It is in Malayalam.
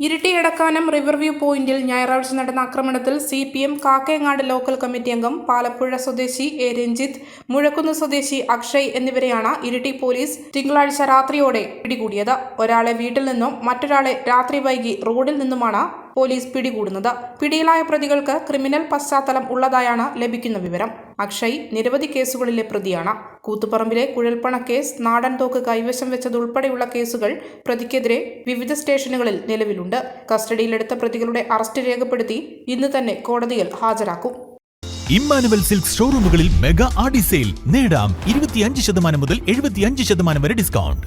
ഇരിട്ടിയടക്കാനം റിവർവ്യൂ പോയിന്റിൽ ഞായറാഴ്ച നടന്ന ആക്രമണത്തിൽ C P M Kakkayangad local committee അംഗം പാലപ്പുഴ സ്വദേശി എ രഞ്ജിത്ത് മുഴക്കുന്ന് സ്വദേശി അക്ഷയ് എന്നിവരെയാണ് ഇരിട്ടി പോലീസ് തിങ്കളാഴ്ച രാത്രിയോടെ പിടികൂടിയത്. ഒരാളെ വീട്ടിൽ നിന്നും മറ്റൊരാളെ രാത്രി വൈകി റോഡിൽ നിന്നുമാണ് പോലീസ് പിടികൂടുന്നത്. പിടിയിലായ പ്രതികൾക്ക് ക്രിമിനൽ പശ്ചാത്തലം ഉള്ളതായാണ് ലഭിക്കുന്ന വിവരം. അക്ഷയ് നിരവധി കേസുകളിലെ പ്രതിയാണ്. കൂത്തുപറമ്പിലെ കുഴൽപ്പണ കേസ് നാടൻ തോക്ക് കൈവശം വെച്ചതുൾപ്പെടെയുള്ള കേസുകൾ പ്രതിക്കെതിരെ വിവിധ സ്റ്റേഷനുകളിൽ നിലവിലുണ്ട്. കസ്റ്റഡിയിലെടുത്ത പ്രതികളുടെ അറസ്റ്റ് രേഖപ്പെടുത്തി ഇന്ന് തന്നെ കോടതിയിൽ ഹാജരാക്കും. ഇമ്മാനുവൽ സിൽക്ക് ഷോറൂമുകളിൽ മെഗാ ആഡി സെയിൽ നേടാം ഇരുപത്തിയഞ്ച് ശതമാനം മുതൽ എഴുപത്തിയഞ്ച് ശതമാനം വരെ ഡിസ്കൗണ്ട്.